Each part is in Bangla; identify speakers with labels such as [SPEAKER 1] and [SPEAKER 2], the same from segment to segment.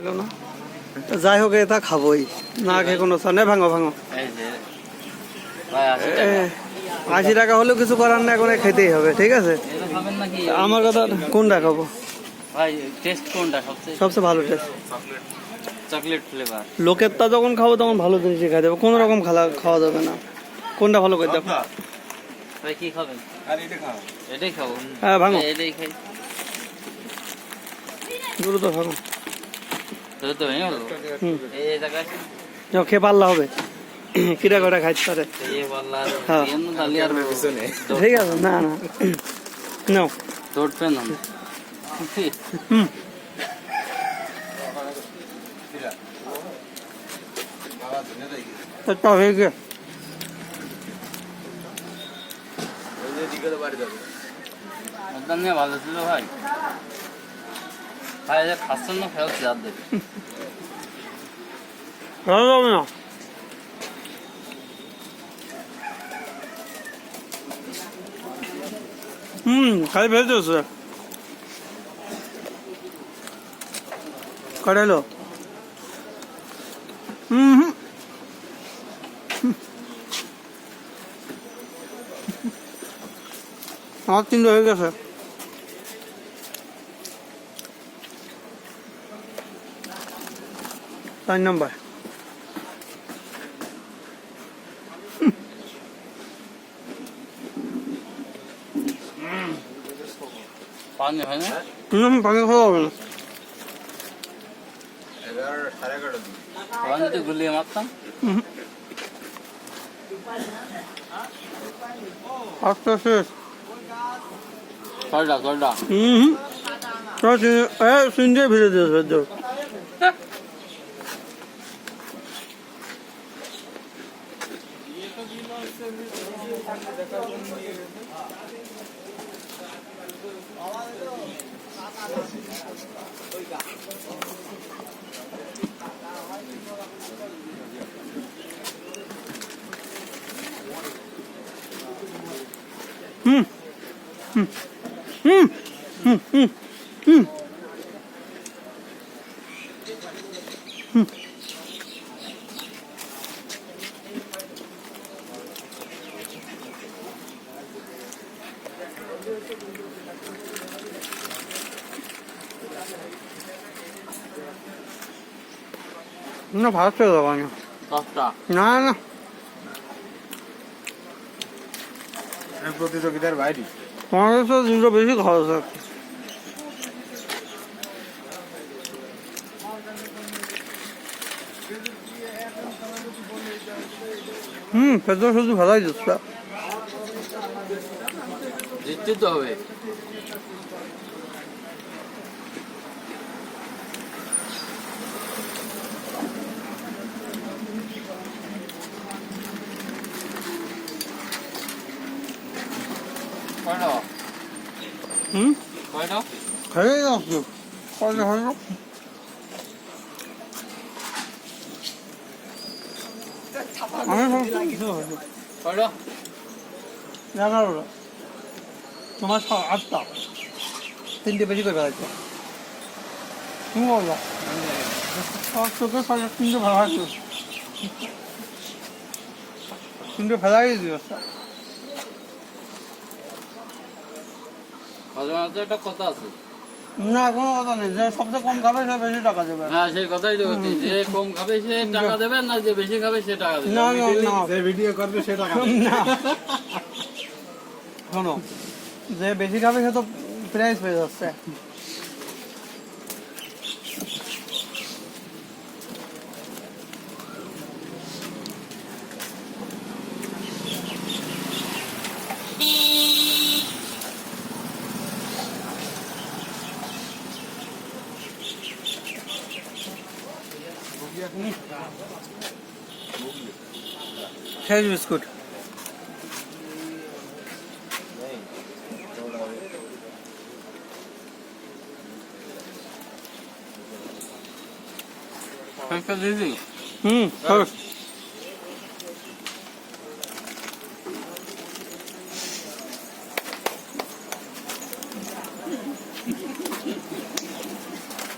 [SPEAKER 1] হলো না। যাই হোক এটা খাবোই। না খেয়ে কোনো নেই ভাঙো ভাঙো।
[SPEAKER 2] আশি টাকা।
[SPEAKER 1] হলেও কিছু করার না এখন খেতেই হবে ঠিক আছে?
[SPEAKER 2] এটা খাবেন নাকি?
[SPEAKER 1] আমার কথা কোনটা খাব?
[SPEAKER 2] ভাই টেস্ট কোনটা সবচেয়ে?
[SPEAKER 1] সবচেয়ে ভালো টেস্ট
[SPEAKER 2] চকলেট ফ্লেভার
[SPEAKER 1] লোকের তা যখন খাব তখন ভালো জিনিসই খাই দেবো কোনো রকম খাওয়া খাওয়া যাবে না। কোনটা ভালো করে দেখো।
[SPEAKER 2] ভাই কি খাবেন? এটাই খাব।
[SPEAKER 1] হ্যাঁ ভাঙো।
[SPEAKER 2] এটাই খাই।
[SPEAKER 1] দ্রুত ভাঙো। খেয়ে পারলা হবে। কিরা করে খাইতে পারে ঠিক আছে, না না। নাও। হয়ে গিয়ে।
[SPEAKER 2] ভালো ছিল ভাই। ভাই এটা খাচ্ছেন না ফেরত যার দেবে
[SPEAKER 1] ভালো যাবে না হুম খালি ফেলতে হচ্ছে কটাইলো হুম হুম আমার তিনটে হয়ে গেছে চার নম্বর।
[SPEAKER 2] পানি হয়? না
[SPEAKER 1] হুম পানি খাওয়া হবে না।
[SPEAKER 2] পানি যদি গুলিয়ে মারতাম?
[SPEAKER 1] আস্তে আস্তে।
[SPEAKER 2] ছয়টা ছয়টা
[SPEAKER 1] হুম এ সিঞ্জে ভিজে দিয়েছে তো হুম হুম হুম হুম হুম না ভাত দেবো আমি
[SPEAKER 2] দশটা
[SPEAKER 1] না না
[SPEAKER 3] প্রতিযোগিতার বাইরে
[SPEAKER 1] কাছে দুটো বেশি খরচ আছে হুম পেট্রো শুধু ভালোই দিচ্ছে
[SPEAKER 2] জিততে তো হবে
[SPEAKER 1] হুম
[SPEAKER 2] কয়টা
[SPEAKER 1] খেয়ে যাচ্ছি কয়টা হয়ে গেল আমি ভাবছি কিছু হয়নি।
[SPEAKER 2] কয়টা
[SPEAKER 1] এগারোটা তোমার ছ- আটটা তিনটে বেশি করে ফেলাইছো তুমি বললো আমার চোখে সাড়ে তিনটে ভালো আছে তিনটে ফেলাই দিও
[SPEAKER 2] মাঝে মাঝে একটা কথা আছে।
[SPEAKER 1] না কোনো কথা নেই। যে সবচেয়ে কম খাবে সে বেশি টাকা দেবে।
[SPEAKER 2] হ্যাঁ সেই কথাই তো বলছি। যে কম খাবে সে টাকা দেবে না যে বেশি খাবে সে টাকা দেবে।
[SPEAKER 1] না না না।
[SPEAKER 3] যে ভিডিও করবে সেটা
[SPEAKER 1] না। শোনো যে বেশি খাবে সে তো প্রাইস পেয়ে যাচ্ছে। শেষ
[SPEAKER 2] biscuit. Hmm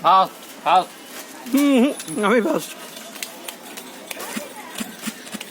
[SPEAKER 1] house house আমি ফার্স্ট